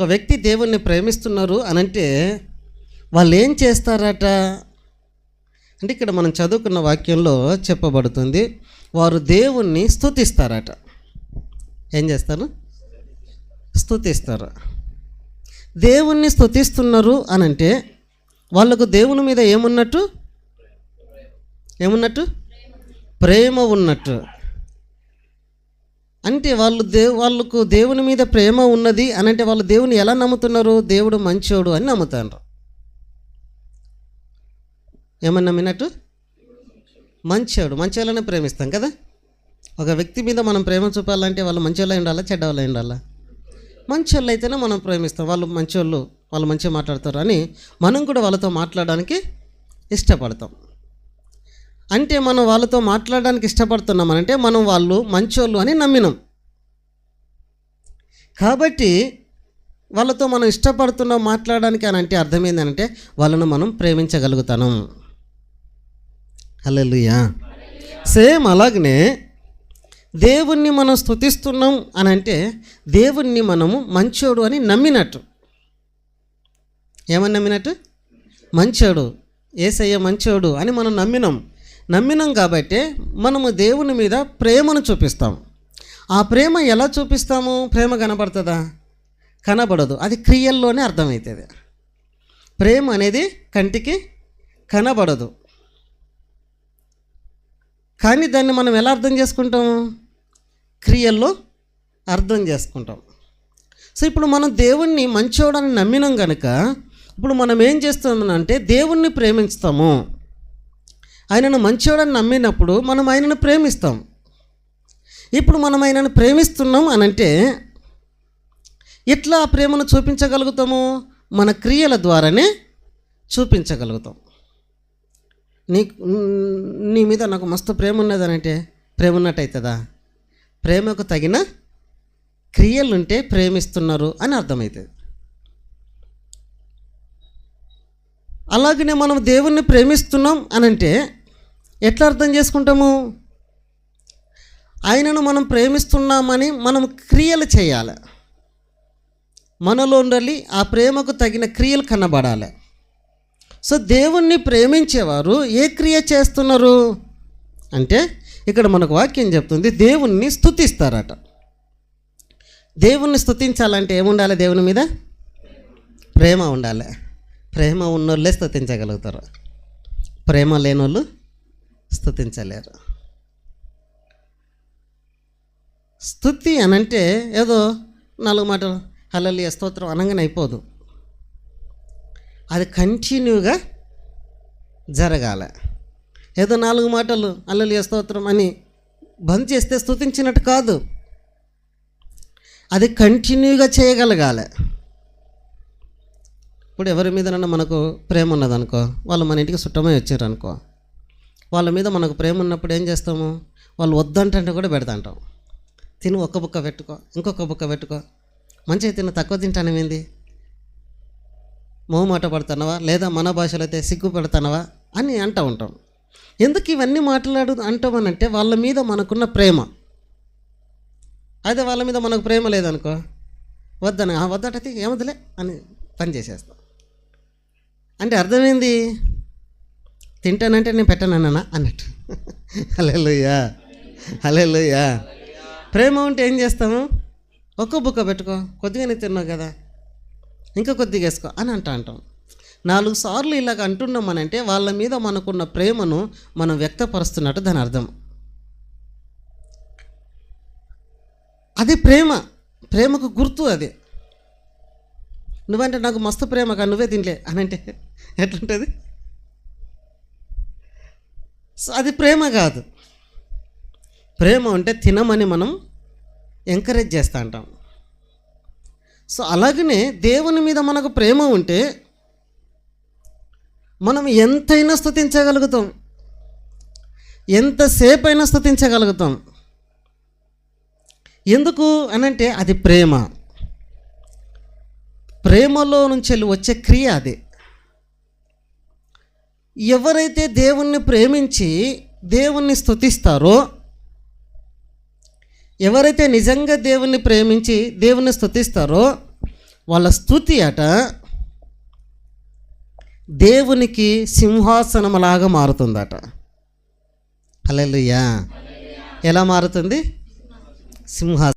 ఒక వ్యక్తి దేవుణ్ణి ప్రేమిస్తున్నారు అనంటే వాళ్ళు ఏం చేస్తారట? అంటే ఇక్కడ మనం చదువుకున్న వాక్యంలో చెప్పబడుతుంది వారు దేవుణ్ణి స్థుతిస్తారట ఏం చేస్తారు? స్తుతిస్తారు. దేవుణ్ణి స్తుతిస్తున్నారు అనంటే వాళ్ళకు దేవుని మీద ఏమున్నట్టు? ఏమున్నట్టు? ప్రేమ ఉన్నట్టు. అంటే వాళ్ళు దే వాళ్ళకు దేవుని మీద ప్రేమ ఉన్నది అని అంటే వాళ్ళు దేవుని ఎలా నమ్ముతున్నారు దేవుడు మంచోడు అని నమ్ముతారు ఏమని నమ్మినట్టు? మంచోడు. మంచోళ్ళనే ప్రేమిస్తాం కదా? ఒక వ్యక్తి మీద మనం ప్రేమ చూపాలంటే వాళ్ళు మంచోళ్ళై ఉండాలా చెడ్డవాళ్ళై ఉండాలా? మంచోళ్ళు అయితేనే మనం ప్రేమిస్తాం. వాళ్ళు మంచోళ్ళు వాళ్ళు మంచిగా మాట్లాడతారు అని మనం కూడా వాళ్ళతో మాట్లాడడానికి ఇష్టపడతాం. అంటే మనం వాళ్ళతో మాట్లాడడానికి ఇష్టపడుతున్నామనంటే మనం వాళ్ళు మంచోళ్ళు అని నమ్మినాం. కాబట్టి వాళ్ళతో మనం ఇష్టపడుతున్నాం మాట్లాడడానికి అని అంటే అర్థం ఏంటంటే వాళ్ళను మనం ప్రేమించగలుగుతాం. హల్లెలూయా. సేమ్ అలాగనే దేవుణ్ణి మనం స్తుతిస్తున్నాం అని అంటే దేవుణ్ణి మనము మంచోడు అని నమ్మినట్టు. ఏమని నమ్మినట్టు? మంచోడు. ఏసయ్య మంచోడు అని మనం నమ్మినాం. నమ్మినాం కాబట్టి మనము దేవుని మీద ప్రేమను చూపిస్తాం. ఆ ప్రేమ ఎలా చూపిస్తాము? ప్రేమ కనబడుతుందా? కనబడదు. అది క్రియల్లోనే అర్థమవుతుంది. ప్రేమ అనేది కంటికి కనబడదు. కానీ దాన్ని మనం ఎలా అర్థం చేసుకుంటాము క్రియల్లో అర్థం చేసుకుంటాం. సో ఇప్పుడు మనం దేవుణ్ణి మంచోడని నమ్మినాం కనుక ఇప్పుడు మనం ఏం చేస్తామనంటే దేవుణ్ణి ప్రేమించుతాము ఆయనను మంచివాడని నమ్మినప్పుడు మనం ఆయనను ప్రేమిస్తాం. ఇప్పుడు మనం ఆయనను ప్రేమిస్తున్నాం అని అంటే ఎట్లా ప్రేమను చూపించగలుగుతాము? మన క్రియల ద్వారానే చూపించగలుగుతాం. నీ నీ మీద నాకు మస్తు ప్రేమ ఉన్నదనంటే ప్రేమ ఉన్నట్టయితుందా? ప్రేమకు తగిన క్రియలుంటే ప్రేమిస్తున్నారు అని అర్థమవుతుంది అలాగనే మనం దేవుణ్ణి ప్రేమిస్తున్నాం అని అంటే ఎట్లా అర్థం చేసుకుంటాము? ఆయనను మనం ప్రేమిస్తున్నామని మనం క్రియలు చేయాలి. మనలో ఉండాలి ఆ ప్రేమకు తగిన క్రియలు కనబడాలి. సో దేవుణ్ణి ప్రేమించేవారు ఏ క్రియ చేస్తున్నారు? అంటే ఇక్కడ మనకు వాక్యం చెప్తుంది దేవుణ్ణి స్థుతిస్తారట దేవుణ్ణి స్థుతించాలంటే ఏముండాలి దేవుని మీద? ప్రేమ ఉండాలి. ప్రేమ ఉన్నోళ్ళే స్థుతించగలుగుతారు ప్రేమ లేనోళ్ళు స్థుతించలేరు స్థుతి అనంటే ఏదో నాలుగు మాటలు హలలి స్తోత్రం అనగానే అయిపోదు. అది కంటిన్యూగా జరగాల. ఏదో నాలుగు మాటలు అల్లలి స్తోత్రం అని బంద్ చేస్తే స్తుతించినట్టు కాదు. అది కంటిన్యూగా చేయగలగాలి. ఇప్పుడు ఎవరి మీదనన్నా మనకు ప్రేమ ఉన్నదనుకో వాళ్ళు మన ఇంటికి సుట్టమై వచ్చారు అనుకో వాళ్ళ మీద మనకు ప్రేమ ఉన్నప్పుడు ఏం చేస్తాము? వాళ్ళు వద్దంటే కూడా పెడతాంటాం. తిని ఒక్క బుక్క పెట్టుకో ఇంకొక బుక్క పెట్టుకో. మంచిగా తిన్న తక్కువ తింటానేమింది మోమాట పడుతున్నావా? లేదా మన భాషలో అయితే సిగ్గు పెడతానవా? అని అంటూ ఉంటాం. ఎందుకు ఇవన్నీ మాట్లాడు అంటామనంటే వాళ్ళ మీద మనకున్న ప్రేమ. అయితే వాళ్ళ మీద మనకు ప్రేమ లేదనుకో వద్దని "ఆ, వద్దటది ఏమొద్దులే అని పని చేసేస్తాం. అంటే అర్థమైంది తింటానంటే నేను పెట్టనన్నా అన్నట్టు. హలేలుయ్యా హలేలుయ్యా ప్రేమ ఉంటే ఏం చేస్తాము? ఒక్క బుక్క పెట్టుకో. కొద్దిగానే తిన్నావు కదా. ఇంకా కొద్దిగా వేసుకో అని అంటా అంటాం. నాలుగు సార్లు ఇలాగ అంటున్నాం అని అంటే వాళ్ళ మీద మనకున్న ప్రేమను మనం వ్యక్తపరుస్తున్నట్టు దాని అర్థం. అది ప్రేమ. ప్రేమకు గుర్తు అది. నువ్వంటే నాకు మస్తు ప్రేమ కానీ నువ్వే తినలే అని అంటే ఎట్లుంటుంది? అది ప్రేమ కాదు. ప్రేమ అంటే తినమని మనం ఎంకరేజ్ చేస్తూ అంటాం. సో అలాగనే దేవుని మీద మనకు ప్రేమ ఉంటే మనం ఎంతైనా స్థుతించగలుగుతాం ఎంతసేపు అయినా స్థుతించగలుగుతాం ఎందుకు అనంటే అది ప్రేమ. ప్రేమలో నుంచి వెళ్ళి వచ్చే క్రియ అది. ఎవరైతే దేవుణ్ణి ప్రేమించి దేవుణ్ణి స్థుతిస్తారో ఎవరైతే నిజంగా దేవుణ్ణి ప్రేమించి దేవుణ్ణి స్థుతిస్తారో వాళ్ళ స్థుతి అట దేవునికి సింహాసనంలాగా మారుతుందట. అలెలుయా ఎలా మారుతుంది? సింహాసనం